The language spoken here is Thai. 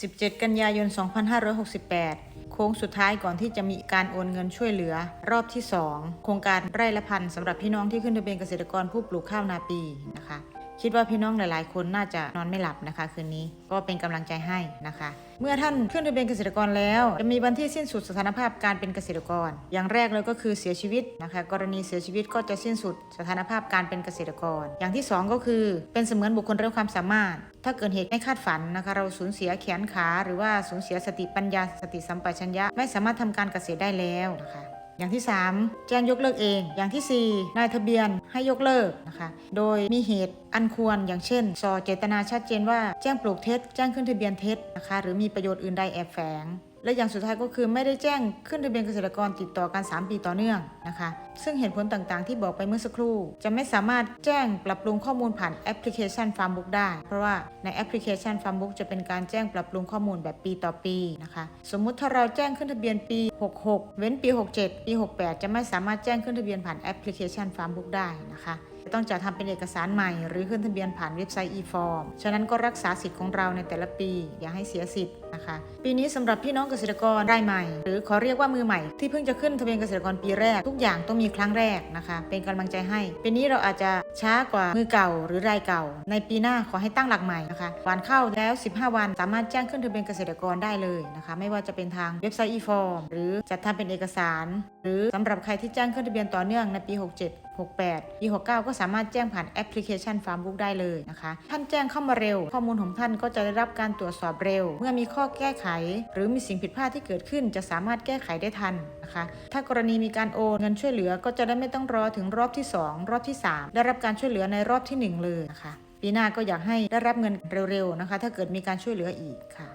17 กันยายน 2568 โค้งสุดท้ายก่อนที่จะมีการโอนเงินช่วยเหลือ รอบที่ 2 โครงการไร่ละพันสำหรับพี่น้องที่ขึ้นทะเบียนเกษตรกรผู้ปลูกข้าวนาปีนะคะ คิดว่าพี่น้องหลาย ๆ คนน่าจะนอนไม่หลับนะคะ คืนนี้ก็เป็นกำลังใจให้นะคะ เมื่อท่านขึ้นทะเบียนเกษตรกรแล้ว จะมีวันที่สิ้นสุดสถานภาพการเป็นเกษตรกร อย่างแรกเลยก็คือเสียชีวิตนะคะ กรณีเสียชีวิตก็จะสิ้นสุดสถานภาพการเป็นเกษตรกร อย่างที่สองก็คือเป็นเสมือนบุคคลไร้ความสามารถ ถ้าเกิดเหตุไม่คาดฝันนะคะ เราสูญเสียแขนขาหรือว่าสูญเสียสติปัญญาสติสัมปชัญญะ ไม่สามารถทำการเกษตรได้แล้วนะคะ อย่างที่ 3 แจ้งยกเลิกเอง อย่างทีสี่ 4 นายทะเบียนให้ยกเลิกนะคะ โดยมีเหตุอันควรอย่างเช่นสอเจตนาชัดเจนว่าแจ้งปลูกเท็จแจ้งขึ้นทะเบียนเท็จนะคะ หรือมีประโยชน์อื่นใดแอบแฝง และอย่างสุดท้ายก็คือไม่ได้แจ้งขึ้นทะเบียนเกษตรกรติดต่อกัน 3 ปีต่อเนื่องนะคะ ซึ่งเหตุผลต่างๆ ที่บอกไปเมื่อสักครู่ จะไม่สามารถแจ้งปรับปรุงข้อมูลผ่านแอปพลิเคชัน Farmbook ได้ เพราะว่าในแอปพลิเคชัน Farmbook จะเป็นการแจ้งปรับปรุงข้อมูลแบบปีต่อปีนะคะ สมมุติถ้าเราแจ้งขึ้นทะเบียนปี 66 เว้นปี 67 ปี 68 จะไม่สามารถแจ้งขึ้นทะเบียนผ่านแอปพลิเคชัน Farmbook ได้นะคะจะ ต้องจัดทำเป็นเอกสารใหม่ หรือขึ้นทะเบียนผ่านเว็บไซต์ e-form ฉะนั้นก็รักษาสิทธิ์ของเราในแต่ละปี อย่าให้เสียสิทธิ์นะคะปีนี้สำหรับพี่น้องเกษตรกรรายใหม่ หรือขอเรียกว่ามือใหม่ ที่เพิ่งจะขึ้นทะเบียนเกษตรกรปีแรก ทุกอย่างต้องมีครั้งแรกนะคะ เป็นกำลังใจให้ปีนี้เราอาจจะช้ากว่ามือเก่าหรือรายเก่า ในปีหน้าขอให้ตั้งหลักใหม่นะคะหวานเข้าแล้ว 15 วัน สามารถแจ้งขึ้นทะเบียนเกษตรกรได้เลยนะคะไม่ว่าจะเป็นทางเว็บไซต์ e-form หรือจัดทำเป็นเอกสาร หรือสำหรับใครที่แจ้งขึ้นทะเบียนต่อเนื่องในปี 67 68ปี69 ก็สามารถแจ้งผ่านแอปพลิเคชัน Farmbook ได้เลยนะคะ ท่านแจ้งเข้ามาเร็ว ข้อมูลของท่านก็จะได้รับการตรวจสอบเร็ว เมื่อมีข้อแก้ไข หรือมีสิ่งผิดพลาดที่เกิดขึ้น จะสามารถแก้ไขได้ทันนะคะ ถ้ากรณีมีการโอนเงินช่วยเหลือก็จะได้ไม่ต้องรอถึงรอบที่ 2 รอบที่ 3 ได้รับการช่วยเหลือในรอบที่ 1 เลยนะคะปีหน้าก็อยากให้ได้รับเงินเร็วๆนะคะ ถ้าเกิดมีการช่วยเหลืออีกค่ะ